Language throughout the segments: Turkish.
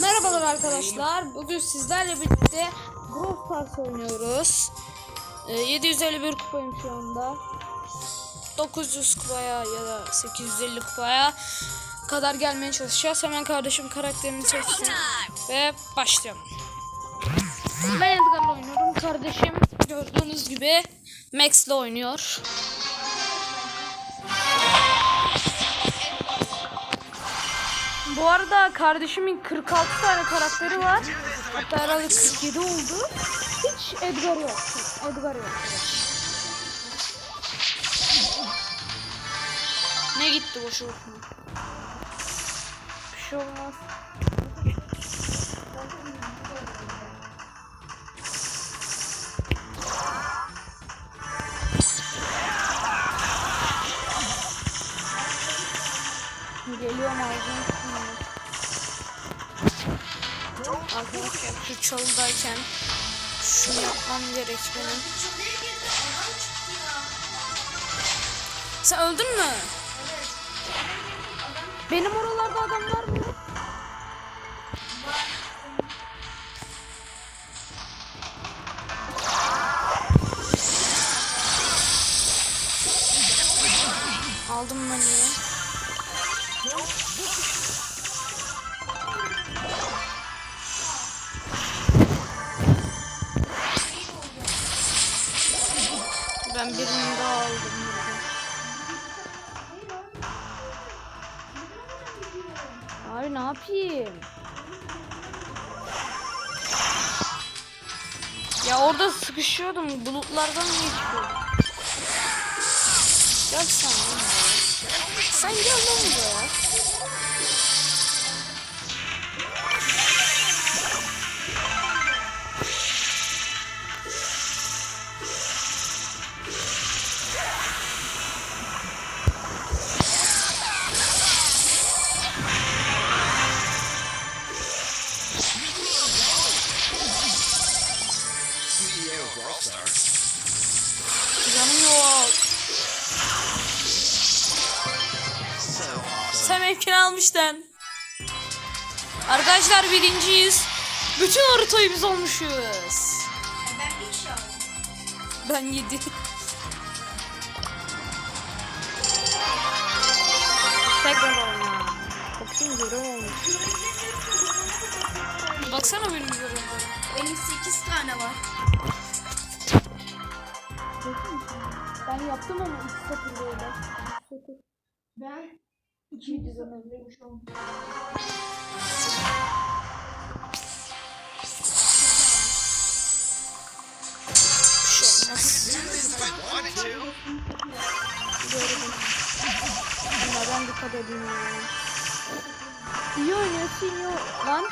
Merhabalar arkadaşlar. Bugün sizlerle birlikte Brawl Stars oynuyoruz. Ee, 751 kupayım şu anda. 900 kupaya ya da 850 kupaya kadar gelmeye çalışacağız. Hemen kardeşim karakterini seçsin ve başlayalım. Ben Edgar'la oynuyorum. Kardeşim gördüğünüz gibi Max'le oynuyor. Bu arada kardeşimin 46 tane karakteri var. Hatta herhalde 47 oldu. Hiç Edgar yok. Edgar yok. Ne gitti boşu boşuna. Bir şey olmaz. Geliyorum ağzını. Arkadaşlar şu çalıdayken şunu yapmam gerek benim. Sen öldün mü? Benim oralarda adam var mı? Yapayım? Ya orada sıkışıyordum. Bulutlardan niye çıkıyordum? Gel sen. Sen gel lan buraya. Haritayı biz olmuşuz. Ben bir şey aldım. Ben yedi. Tekrar oyna. Bakayım görev olmuş. Baksana benim görevlerim. Benim 8 tane var. Ben yaptım ama iki satır böyle. Ben İkinci dönemdeymiş oldum. Dikkat edin ya. İyi oynuyorsun oy- Lan.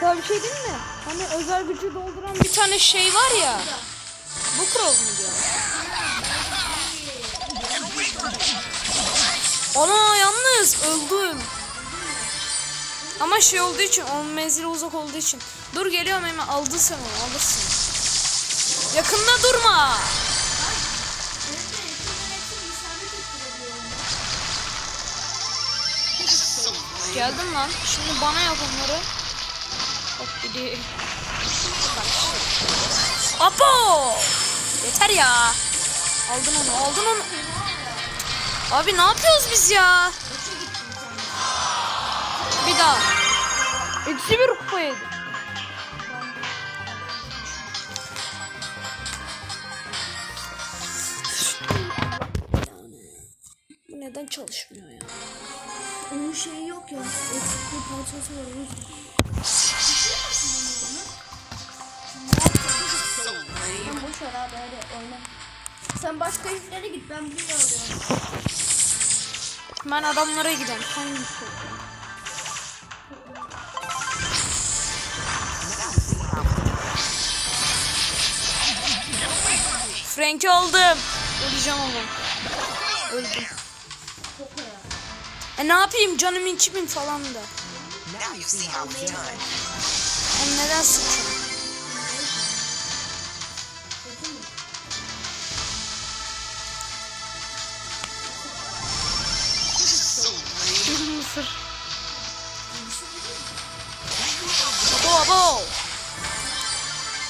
Sana bir şey diyeyim mi? Hani özel gücü dolduran bir tane şey var ya. Bu Crow mu diyor? Ana yalnız öldüm. Ama şey olduğu için, onun menzili uzak olduğu için. Dur geliyorum hemen aldın sen onu alırsın. Yakında durma. Geldim lan. Şimdi bana yap onları. Hop de. Apo! Yeter ya. Aldın onu, aldın onu. Abi ne yapıyoruz biz ya? Bir daha. Eksi bir kupa. Bu neden çalışmıyor ya? Onun şeyi yok ya. Eksik bir parçası var. o yüzden. Sen boş ver abi hadi oyna. Sen başka işlere git ben bunu alıyorum. Ben adamlara gidelim. Hangisi? Frank'i aldım. Öleceğim ama. Öldüm. E ne yapayım canım içimim falan da. Yani neden sıkıyorum? mısır. Abo abo.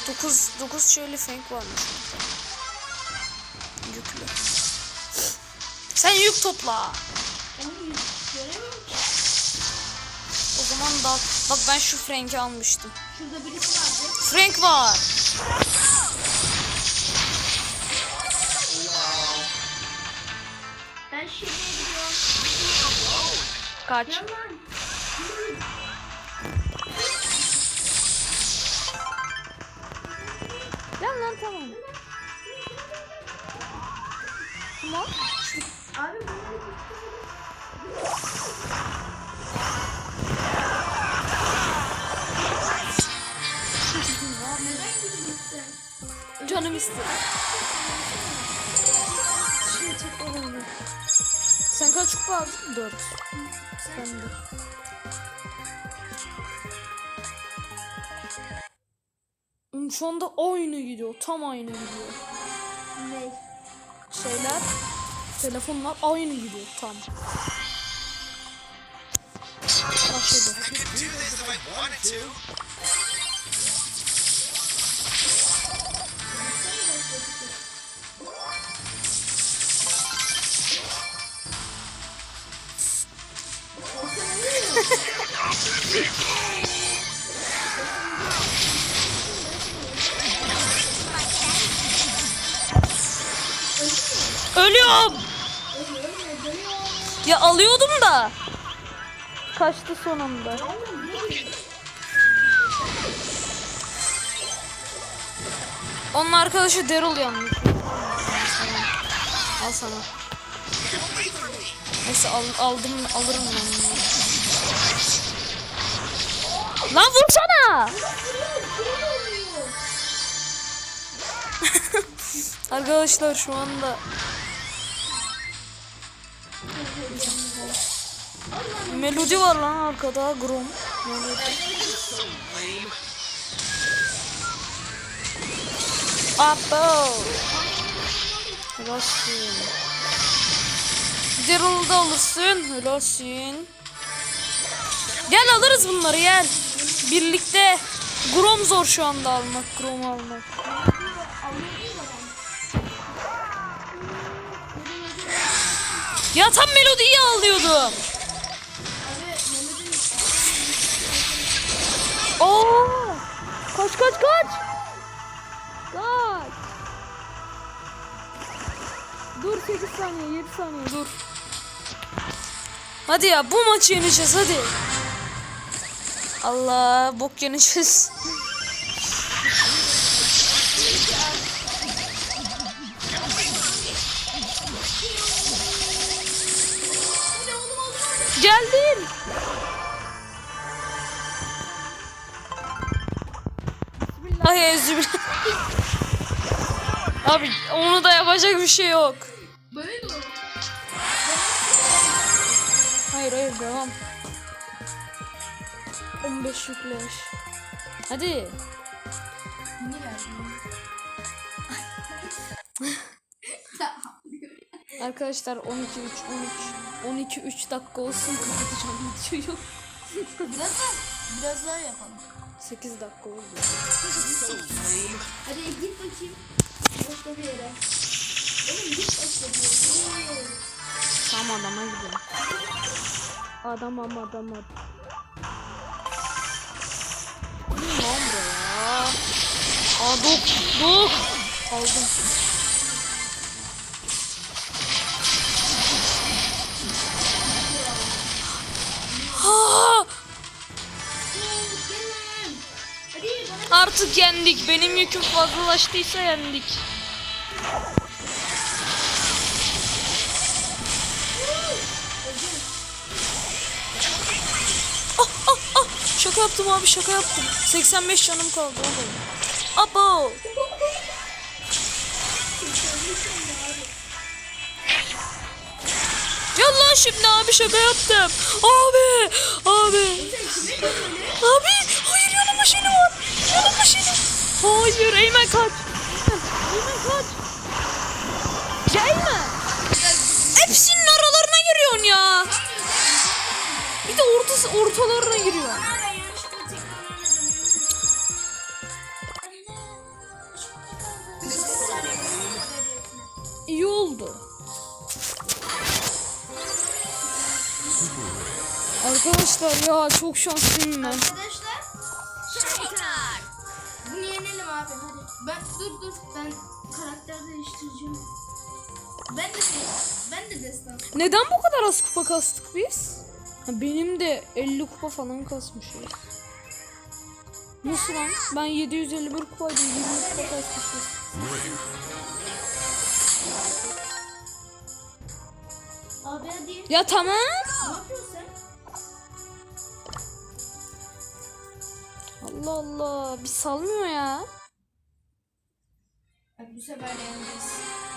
Dokuz, dokuz şöyle fenk varmış. Yükle. Sen yük topla. Hayır göremiyorum ki. O zaman da bak ben şu Frank'i almıştım. Şurada birisi vardı. Frank var. Ben şeye gidiyorum. Kaç. Gel lan. Lan tamam. Tamam. Abi bunları Canım istedi. Şimdi tekrar oynayalım. Sen kaç kupa aldın? 4. Ben de. Şu anda aynı gidiyor. Tam aynı gidiyor. Ne? Şeyler, telefonlar aynı gidiyor tam. Başladı. Ölüyorum. Ya alıyordum da. Kaçtı sonunda. Onun arkadaşı Daryl yalnız. Al sana. Neyse al, aldım alırım ben bunu. Lan vursana. Arkadaşlar şu anda Melodi var lan arkada Grom. Melodi. Abo. Helalsin. Daryl'da alırsın. Helalsin. Gel alırız bunları gel. Birlikte. Grom zor şu anda almak. Grom almak. Ya tam melodiyi alıyordum. Oo! Kaç kaç kaç. Kaç. Dur 8 saniye 7 saniye dur. Hadi ya bu maçı yeneceğiz hadi. Allah bok yeneceğiz. Geldim. Bismillahirrahmanirrahim. Abi onu da yapacak bir şey yok. Hayır hayır devam. 15 yüklemiş. Hadi. Arkadaşlar 12 3 13 12 3 dakika olsun kapatacağım videoyu. Biraz daha, biraz daha yapalım. 8 dakika oldu. Hadi git bakayım. Başka bir yere. Oğlum git başka bir yere. Tamam adama gidelim. Adam ama adam adam. Aa dok dok. Aldım. Artık yendik. Benim yüküm fazlalaştıysa yendik. Ah, ah, ah. Şaka yaptım abi şaka yaptım. 85 canım kaldı oğlum. Abo. Gel lan şimdi abi şaka yaptım. Abi. Abi. Abi. Hayır yanımda maşini var. Yanımda maşini. Hayır Eymen kaç. Eymen kaç. Ya Eymen. Hepsinin aralarına giriyorsun ya. Bir de ortası ortalarına giriyor. oldu? Arkadaşlar ya çok şanslıyım ben. Arkadaşlar. Şeytan. Bunu yenelim abi hadi. Ben dur dur ben karakter değiştireceğim. Ben de şey, ben de destan. Neden bu kadar az kupa kastık biz? Benim de 50 kupa falan kasmışız. Nasıl lan? Ben 751 kupaydım 20 kupa kasmışız. Abi hadi. Ya tamam. Ne yapıyorsun sen? Allah Allah bir salmıyor ya. Bak bu sefer yeneceğiz.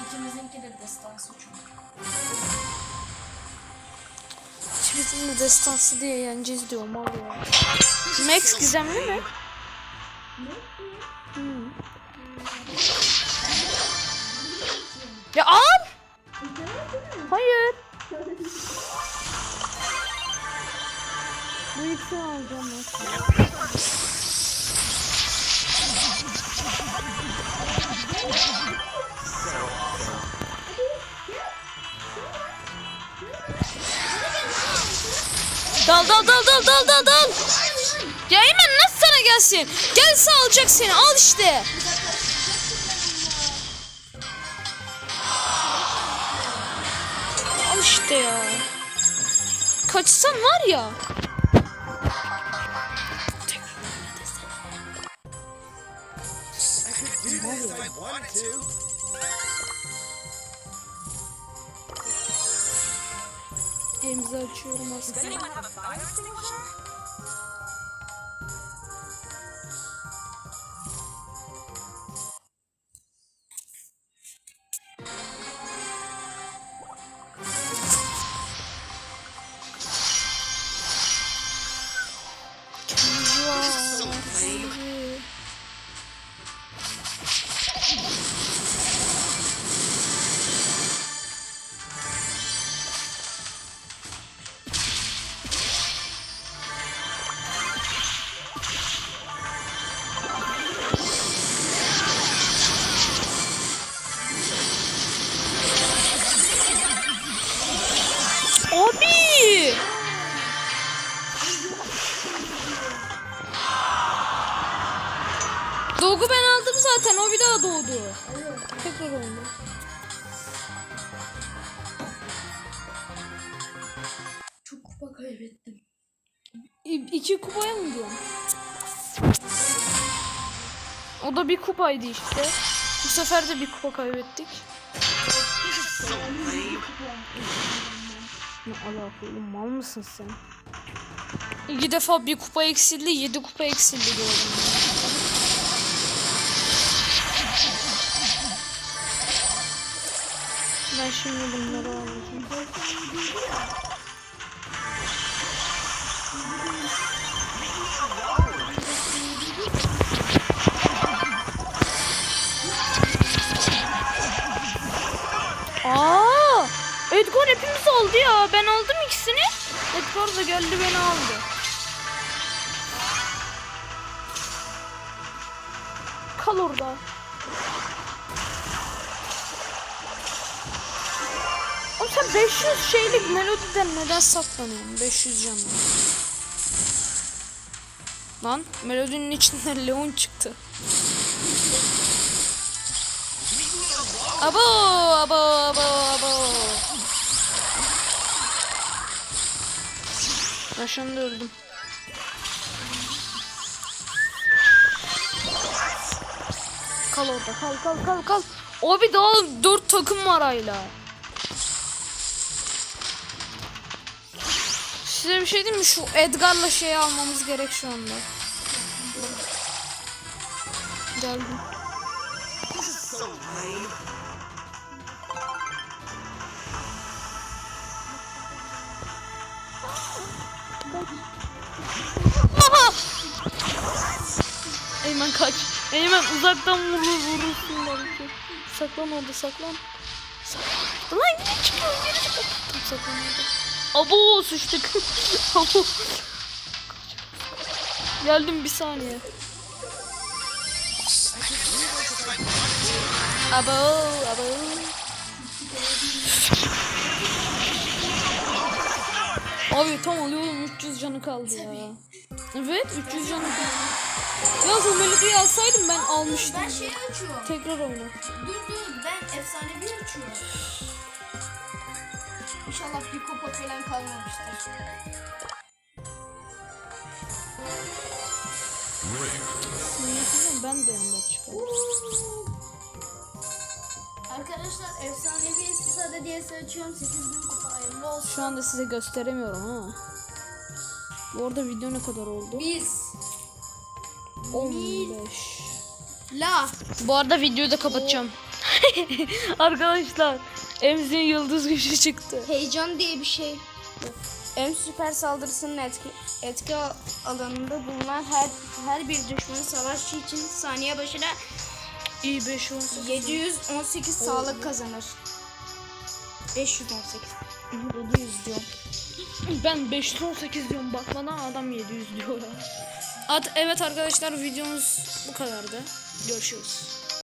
İkimizinki de destansı çünkü. İkimizin de destansı diye yeneceğiz diyor mal ya. Max gizemli mi? Hmm. Ya al! Hayır. Bu ikisini alacağım ben. Dal dal dal dal dal dal dal. Ya Eymen nasıl sana gelsin? Gelse alacak seni al işte. İşte ya. Kaçsan var ya. Elimizi açıyorum aslında. correio. Doğu ben aldım zaten. O bir daha doğdu. Tekrar oldu. Çok kupa kaybettim. İ- iki kupaya mı diyorsun? O da bir kupaydı işte. Bu sefer de bir kupa kaybettik. Ne alaka oğlum mal mısın sen? İki defa bir kupa eksildi, yedi kupa eksildi diyorum. Ben şimdi bunları alacağım. Aa! Edgar hepimiz aldı ya. Ben aldım ikisini. Edgar da geldi beni aldı. Kal orada. Sen 500 şeylik melodiden neden saklanıyorsun? 500 canlı. Lan melodinin içinden Leon çıktı. Abo abo abo abo. Ben şimdi öldüm. Kal orada kal kal kal kal. Abi daha dört takım var hala. Size bir şey diyeyim mi? Şu Edgar'la şeyi almamız gerek şu anda. Geldim. Aha! Eymen kaç. Eymen uzaktan vurur vurursun belki. Saklan orada saklan. Saklan. Lan yine çıkıyor yine çıkıyor. Tam saklan orada. Abo sıçtık. Abo. Geldim bir saniye. Abo abo. Abi tam alıyorum 300 canı kaldı ya. Evet 300 canı kaldı. Ya o melodiyi alsaydım ben almıştım. Ben şeyi açıyorum. Tekrar oyna. Dur dur ben efsanevi açıyorum. İnşallah bir kupa falan kalmamıştır. Niyetinden ben de ender çıkarım. Arkadaşlar efsanevi istisade hediyesi açıyorum. 8000 kupa hayırlı olsun. Şu anda size gösteremiyorum ama. Bu arada video ne kadar oldu? Biz. 15. La. Bu arada videoyu da kapatacağım. Arkadaşlar Emzi'nin yıldız gücü çıktı. Heyecan diye bir şey. M süper saldırısının etki, etki alanında bulunan her her bir düşmanın savaşçı için saniye başına İyi 5 18. 718 sağlık kazanır. 518. 700 diyorum. Ben 518 diyorum bak bana adam 700 diyor. At, evet arkadaşlar videomuz bu kadardı. Görüşürüz.